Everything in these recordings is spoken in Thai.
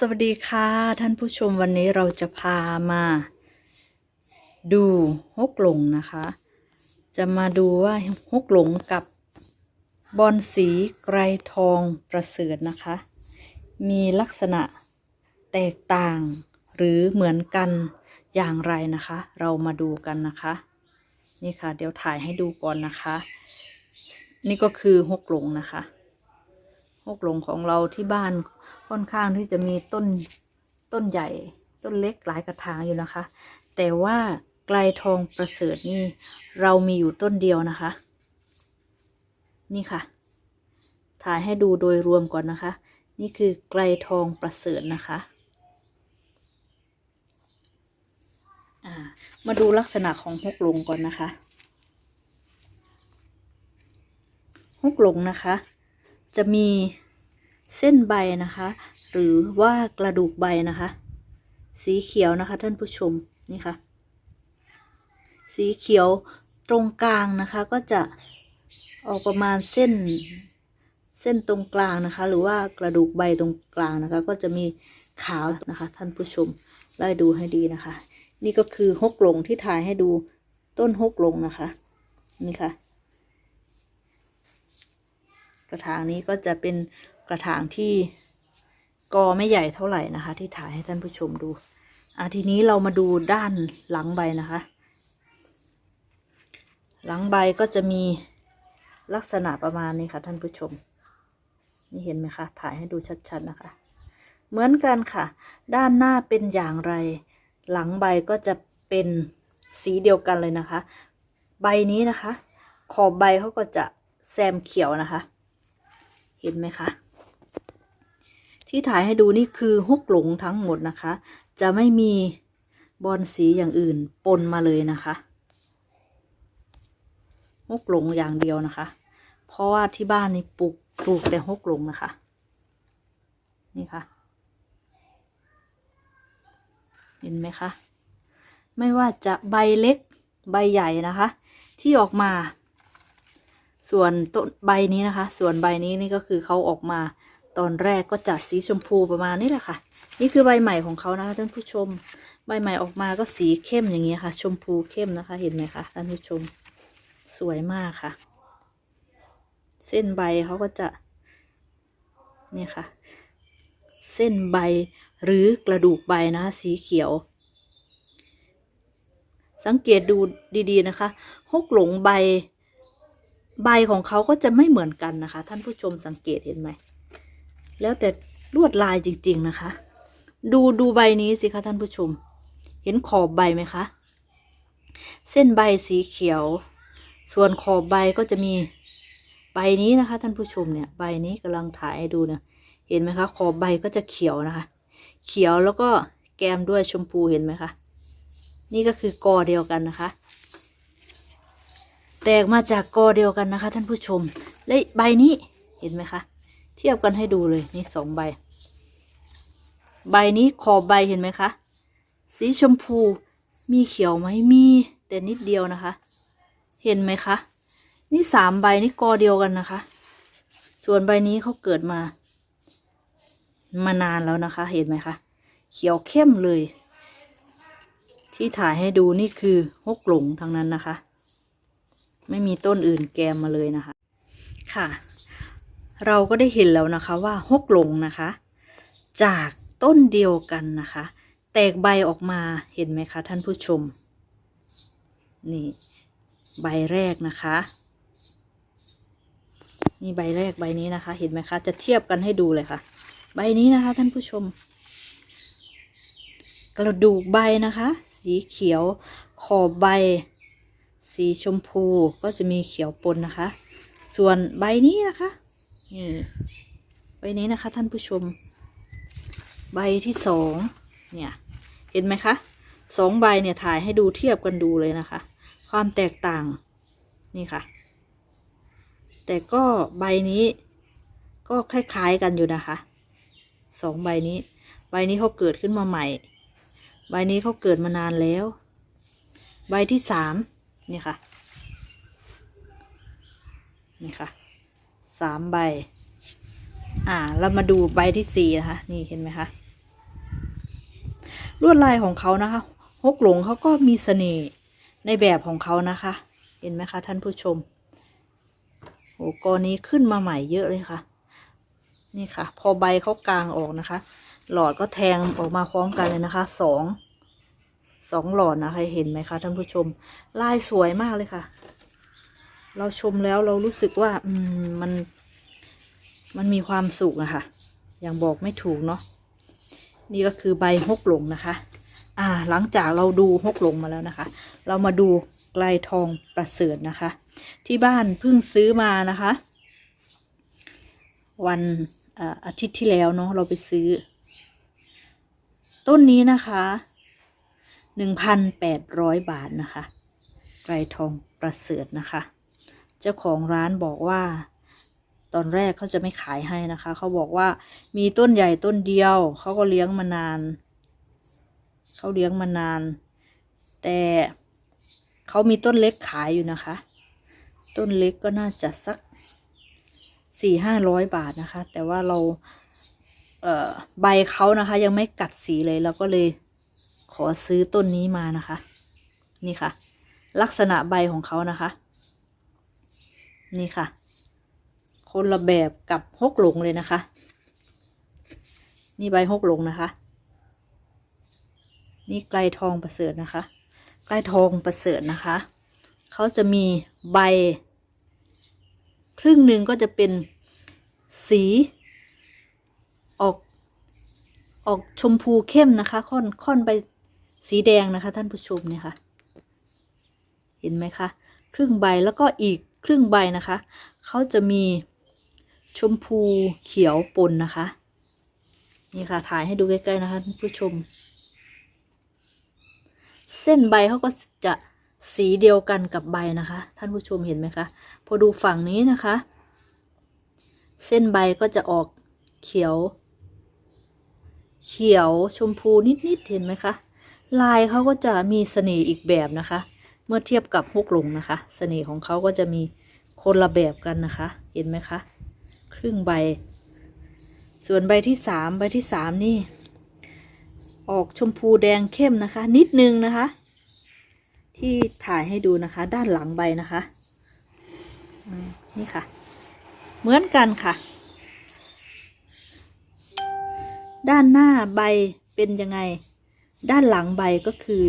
สวัสดีค่ะท่านผู้ชมวันนี้เราจะพามา ดูฮกหลงนะคะ จะมาดูว่าฮกหลงกับบอลสีไกรทองประเสริฐนะคะ มีลักษณะแตกต่างหรือเหมือนกันอย่างไรนะคะ เรามาดูกันนะคะ นี่ค่ะ เดี๋ยวถ่ายให้ดูก่อนนะคะ นี่ก็คือฮกหลงนะคะฮกหลงของเราที่บ้าน ค่อนข้างที่จะมีต้นต้นใหญ่ต้นเล็กหลายกระถางอยู่นะคะ แต่ว่าไกลทองประเสริฐนี่เรามีอยู่ต้นเดียวนะคะ นี่ค่ะ ถ่ายให้ดูโดยรวมก่อนนะคะ นี่คือไกลทองประเสริฐนะคะามาดูลักษณะของฮกหลงก่อนนะคะฮกหลงนะคะ จะมี เส้นใบนะคะ หรือว่ากระดูกใบนะคะ สีเขียวนะคะท่านผู้ชมนี่ค่ะ สีเขียวตรงกลางนะคะก็จะออกประมาณเส้นเส้นตรงกลางนะคะ หรือว่ากระดูกใบตรงกลางนะคะ ก็จะมีขาวนะคะ ท่านผู้ชมไล่ดูให้ดีนะคะ นี่ก็คือฮกหลงที่ถ่ายให้ดูต้นฮกหลงนะคะ นี่ค่ะ กระถางนี้ก็จะเป็น กระถางที่กอไม่ใหญ่เท่าไหร่นะคะ ที่ถ่ายให้ท่านผู้ชมดูอะทีนี้เรามาดูด้านหลังใบนะคะ หลังใบก็จะมีลักษณะประมาณนี้ค่ะ ท่านผู้ชม นี่เห็นไหมคะ ถ่ายให้ดูชัดๆนะคะ เหมือนกันค่ะ ด้านหน้าเป็นอย่างไร หลังใบก็จะเป็นสีเดียวกันเลยนะคะ ใบนี้นะคะ ขอบใบเขาก็จะแซมเขียวนะคะ เห็นไหมคะ ที่ถ่ายให้ดูนี่คือฮกหลงทั้งหมดนะคะ จะไม่มีบอลสีอย่างอื่นปนมาเลยนะคะฮกหลงอย่างเดียวนะคะ เพราะว่าที่บ้านนี่ปลูกปลูกแต่ฮกหลงนะคะ นี่ค่ะ เห็นไหมคะ ไม่ว่าจะใบเล็กใบใหญ่นะคะ ที่ออกมา ส่วนต้นใบนี้นะคะ ส่วนใบนี้นี่ก็คือเขาออกมา ตอนแรกก็จัดสีชมพูประมาณนี้แหละค่ะ นี่คือใบใหม่ของเขานะคะท่านผู้ชม ใบใหม่ออกมาก็สีเข้มอย่างนี้ยค่ะ ชมพูเข้มนะคะ เห็นไหมคะท่านผู้ชม สวยมากค่ะ เส้นใบเขาก็จะเนี่ยค่ะ เส้นใบหรือกระดูกใบนะคะสีเขียว สังเกตดูดีๆนะคะฮกหลงใบ ใบของเขาก็จะไม่เหมือนกันนะคะ ท่านผู้ชมสังเกตเห็นไหม แล้วแต่ลวดลายจริง ๆ นะคะ ดูดูใบนี้สิคะท่านผู้ชม เห็นขอบใบไหมคะ เส้นใบสีเขียว ส่วนขอบใบก็จะมีใบนี้นะคะ ท่านผู้ชมเนี่ยใบนี้กำลังถ่ายให้ดูเนี่ยเห็นไหมคะ ขอบใบก็จะเขียวนะคะ เขียวแล้วก็แกมด้วยชมพูเห็นไหมคะนี่ก็คือกอเดียวกันนะคะ แตกมาจากกอเดียวกันนะคะ ท่านผู้ชมและใบนี้เห็นไหมคะ เทียบกันให้ดูเลยนี่สองใบ ใบนี้ขอบใบเห็นไหมคะ สีชมพูมีเขียวไหมมี แต่นิดเดียวนะคะ เห็นไหมคะ นี่สามใบนี่กอเดียวกันนะคะ ส่วนใบนี้เขาเกิดมา มานานแล้วนะคะ เห็นไหมคะ เขียวเข้มเลย ที่ถ่ายให้ดูนี่คือฮกหลงทั้งนั้นนะคะ ไม่มีต้นอื่นแกมมาเลยนะคะ ค่ะ เราก็ได้เห็นแล้วนะคะว่าฮกหลงนะคะ จากต้นเดียวกันนะคะ แตกใบออกมาเห็นไหมคะท่านผู้ชม นี่ใบแรกนะคะ นี่ใบแรกใบนี้นะคะ เห็นไหมคะ จะเทียบกันให้ดูเลยค่ะ ใบนี้นะคะ ท่านผู้ชม กระดูกใบนะคะ สีเขียวขอบใบ สีชมพูก็จะมีเขียวปนนะคะ ส่วนใบนี้นะคะ นี่ใบนี้นะคะ ท่านผู้ชม ใบที่สองเนี่ย เห็นไหมคะสองใบเนี่ยถ่ายให้ดูเทียบกันดูเลยนะคะ ความแตกต่างนี่ค่ะ แต่ก็ใบนี้ก็คล้ายๆกันอยู่นะคะสองใบนี้ ใบนี้เขาเกิดขึ้นมาใหม่ ใบนี้เขาเกิดมานานแล้ว ใบที่สามนี่ค่ะ นี่ค่ะ สามใบ อ่า เรามาดูใบที่สี่นะคะ นี่เห็นไหมคะ ลวดลายของเขานะคะฮกหลงเขาก็มีเสน่ห์ในแบบของเขานะคะ เห็นไหมคะ ท่านผู้ชมโอ้กอนี้ขึ้นมาใหม่เยอะเลยค่ะ นี่ค่ะ พอใบเขากลางออกนะคะ หลอดก็แทงออกมาพร้อมกันเลยนะคะ สอง สองหลอดนะคะ เห็นไหมคะท่านผู้ชม ลายสวยมากเลยค่ะ เราชมแล้วเรารู้สึกว่า อืมมัน มันมีความสุขอะค่ะ อย่างบอกไม่ถูกเนาะนี่ก็คือใบฮกหลงนะคะ อ่า หลังจากเราดูฮกหลงมาแล้วนะคะ เรามาดูไกลทองประเสริฐนะคะ ที่บ้านเพิ่งซื้อมานะคะ วันอาทิตย์ที่แล้วเนาะเราไปซื้อ ต้นนี้นะคะหนึ่งพันแปดร้อยบาทนะคะ ไกรทองประเสริฐนะคะ จ้าของร้านบอกว่า ตอนแรกเขาจะไม่ขายให้นะคะ เขาบอกว่ามีต้นใหญ่ต้นเดียว เขาก็เลี้ยงมานาน เขาเลี้ยงมานาน แต่เขามีต้นเล็กขายอยู่นะคะ ต้นเล็กก็น่าจะสักสี่ห้าร้อยบาทนะคะ แต่ว่าเราเอ่อใบเขานะคะ ยังไม่กัดสีเลยเราก็เลยขอซื้อต้นนี้มานะคะ นี่ค่ะ ลักษณะใบของเขานะคะ นี่ค่ะ คนละแบบกับฮกหลงเลยนะคะ นี่ใบฮกหลงนะคะ นี่ไกลทองประเสริฐนะคะ ไกลทองประเสริฐนะคะ เขาจะมีใบ ครึ่งหนึ่งก็จะเป็นสี ออก ออกชมพูเข้มนะคะ ค่อนค่อนไปสีแดงนะคะ ท่านผู้ชมเนี่ยค่ะ เห็นไหมคะ ครึ่งใบแล้วก็อีก ครึ่งใบนะคะ เขาจะมีชมพูเขียวปนนะคะ นี่ค่ะถ่ายให้ดูใกล้ๆนะคะท่านผู้ชม เส้นใบเขาก็จะสีเดียวกันกับใบนะคะ ท่านผู้ชมเห็นไหมคะ พอดูฝั่งนี้นะคะ เส้นใบก็จะออกเขียว เขียวชมพูนิดๆเห็นไหมคะ ลายเขาก็จะมีเสน่ห์อีกแบบนะคะ เมื่อเทียบกับฮกหลงนะคะ เสน่ห์ของเขาก็จะมีคนละแบบกันนะคะ เห็นไหมคะ ครึ่งใบ ส่วนใบที่สามใบที่สามนี่ ออกชมพูแดงเข้มนะคะ นิดนึงนะคะ ที่ถ่ายให้ดูนะคะ ด้านหลังใบนะคะนี่ค่ะ เหมือนกันค่ะ ด้านหน้าใบเป็นยังไง ด้านหลังใบก็คือ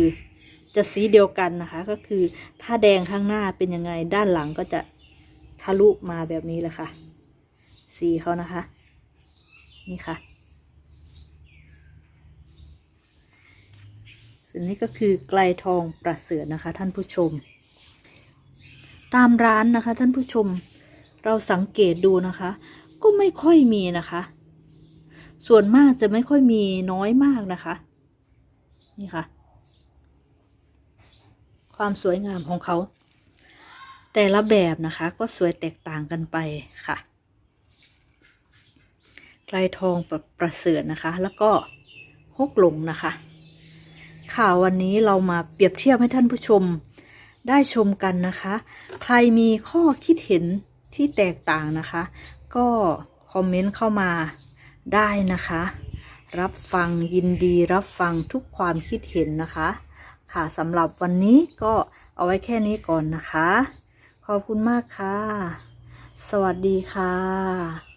จะสีเดียวกันนะคะ ก็คือถ้าแดงข้างหน้าเป็นยังไงด้านหลังก็จะทะลุมาแบบนี้แหละค่ะ สีเขานะคะ นี่ค่ะส่วนนี้ก็คือไกลทองประเสริฐนะคะ ท่านผู้ชม ตามร้านนะคะ ท่านผู้ชมเราสังเกตดูนะคะ ก็ไม่ค่อยมีนะคะ ส่วนมากจะไม่ค่อยมีน้อยมากนะคะ นี่ค่ะ ความสวยงามของเขา แต่ละแบบนะคะก็สวยแตกต่างกันไปค่ะไกลทองประประเสริฐนะคะ แล้วก็ฮกหลงนะคะ ข่าววันนี้เรามาเปรียบเทียบให้ท่านผู้ชมได้ชมกันนะคะ ใครมีข้อคิดเห็นที่แตกต่างนะคะ ก็คอมเมนต์เข้ามาได้นะคะ รับฟังยินดีรับฟังทุกความคิดเห็นนะคะ ค่ะสำหรับวันนี้ก็เอาไว้แค่นี้ก่อนนะคะ ขอบคุณมากค่ะ สวัสดีค่ะ